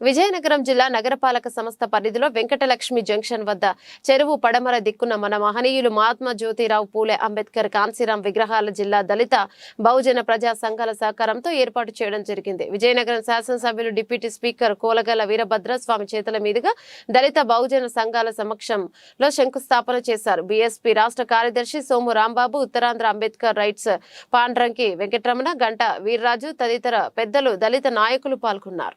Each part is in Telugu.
విజయనగరం జిల్లా నగరపాలక సంస్థ పరిధిలో వెంకటలక్ష్మి జంక్షన్ వద్ద చెరువు పడమర దిక్కున మన మహనీయులు మహాత్మా జ్యోతిరావు పూలే అంబేద్కర్ కాన్సీరాం విగ్రహాల జిల్లా దళిత బహుజన ప్రజా సంఘాల సహకారంతో ఏర్పాటు చేయడం జరిగింది. విజయనగరం శాసనసభ్యులు డిప్యూటీ స్పీకర్ కోలగల వీరభద్ర స్వామి చేతుల మీదుగా దళిత బహుజన సంఘాల సమక్షంలో శంకుస్థాపన చేశారు. బీఎస్పీ రాష్ట్ర కార్యదర్శి సోము రాంబాబు ఉత్తరాంధ్ర అంబేద్కర్ రైట్స్ పాండ్రంకి వెంకటరమణ గంట వీర్రాజు తదితర పెద్దలు దళిత నాయకులు పాల్గొన్నారు.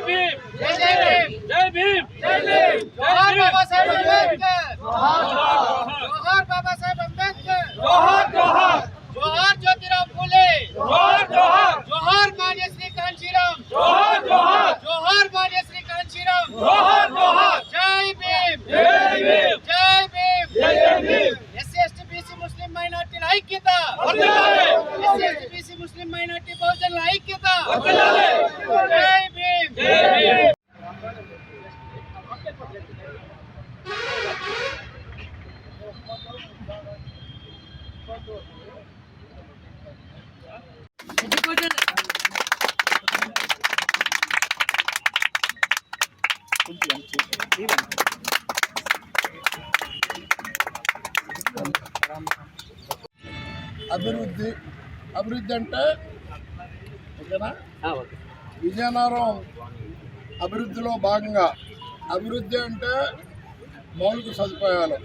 జై భీమ్ జై భీమ్ జై భీమ్ జై భీమ్ जोहार बाबा साहेब अम्बेडकर जोहार जोहार बाबा साहेब अम्बेडकर जोहार जोहार जोहार ज्योतिराव फुले जोहार जोहार जोहार मान्य श्री कांशीराम जोहार जोहार जोहार मान्य श्री कांशीराम जोहार जोहार जय भीम జై భీమ్ जय भीम జై భీమ్ ఎస్సీ ఎస్టీ బీసీ ముస్లిం మైనార్టీల ఐక్యత వర్ధిల్లాలి. ఎస్సీ ఎస్టీ బీసీ ముస్లిం మైనార్టీ బహుజనుల ఐక్యత వర్ధిల్లాలి. అభివృద్ధి అభివృద్ధి అంటే ఓకేనా? విజయనగరం అభివృద్ధిలో భాగంగా. అభివృద్ధి అంటే మౌలిక సదుపాయాలు.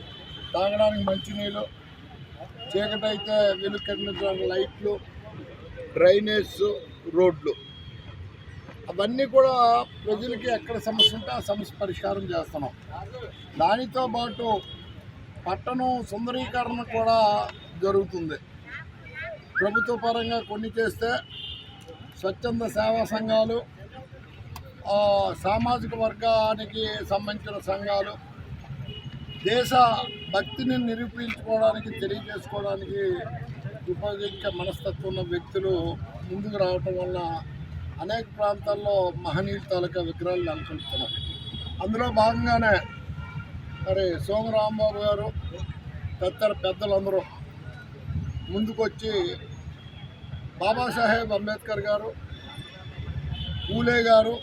తాగడానికి మంచినీళ్ళు చీకటి అయితే వెలుగు కనిపించడానికి లైట్లు డ్రైనేజ్ రోడ్లు. అవన్నీ కూడా ప్రజలకి ఎక్కడ సమస్య ఉంటే ఆ సమస్య పరిష్కారం చేస్తున్నాం. దానితో పాటు పట్టణం సుందరీకరణ కూడా జరుగుతుంది. ప్రభుత్వ పరంగా కొన్ని చేస్తే స్వచ్ఛంద సేవా సంఘాలు సామాజిక వర్గానికి సంబంధించిన సంఘాలు దేశ భక్తిని నిరూపించుకోవడానికి తెలియజేసుకోవడానికి ఉపయోగించే మనస్తత్వం ఉన్న వ్యక్తులు ముందుకు రావటం వల్ల అనేక ప్రాంతాల్లో మహనీయుల తాలూకా విగ్రహాలు నెలకొల్పుతున్నాం. అందులో భాగంగానే మరి సోమరాంబాబు గారు తదితర పెద్దలందరూ ముందుకొచ్చి బాబాసాహెబ్ అంబేద్కర్ గారు పూలే గారు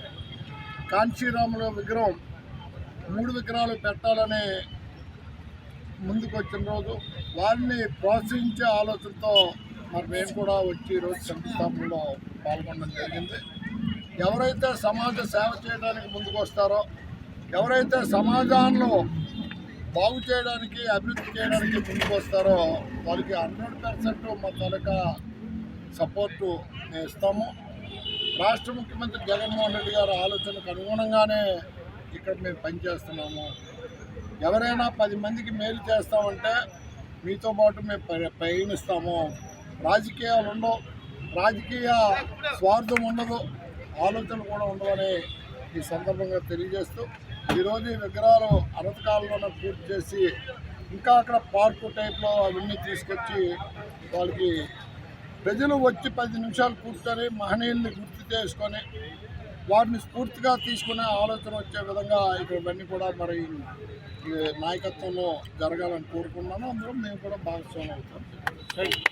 కాంచీరాముల విగ్రహం మూడు విగ్రహాలు పెట్టాలని ముందుకొచ్చిన రోజు వారిని ప్రోత్సహించే ఆలోచనతో మరి మేము కూడా వచ్చి ఈరోజు శంకుస్థాపనలో పాల్గొనడం జరిగింది. ఎవరైతే సమాజ సేవ చేయడానికి ముందుకు వస్తారో ఎవరైతే సమాజాన్ని బాగు చేయడానికి అభివృద్ధి చేయడానికి ముందుకు వస్తారో వాళ్ళకి హండ్రెడ్ పర్సెంట్ మా తాలూకా సపోర్టు మేము ఇస్తాము. రాష్ట్ర ముఖ్యమంత్రి జగన్మోహన్ రెడ్డి గారి ఆలోచనకు అనుగుణంగానే ఇక్కడ మేము పనిచేస్తున్నాము. ఎవరైనా పది మందికి మేలు చేస్తామంటే మీతో పాటు మేము ప- పయనిస్తాము. రాజకీయాలు ఉండవు రాజకీయ స్వార్థం ఉండదు ఆలోచనలు కూడా ఉండవని ఈ సందర్భంగా తెలియజేస్తూ ఈరోజు ఈ విగ్రహాలు అనతకాలంలోనే పూర్తి చేసి ఇంకా అక్కడ పార్కు టైప్లో అవన్నీ తీసుకొచ్చి వాళ్ళకి ప్రజలు వచ్చి పది నిమిషాలు కూర్చొని మహనీయుల్ని గుర్తు చేసుకొని వారిని స్ఫూర్తిగా తీసుకునే ఆలోచన వచ్చే విధంగా ఇక్కడ ఇవన్నీ కూడా మరి ఈ నాయకత్వంలో జరగాలని కోరుకున్నాను అందులో మేము కూడా భాగస్వామి అవుతాం.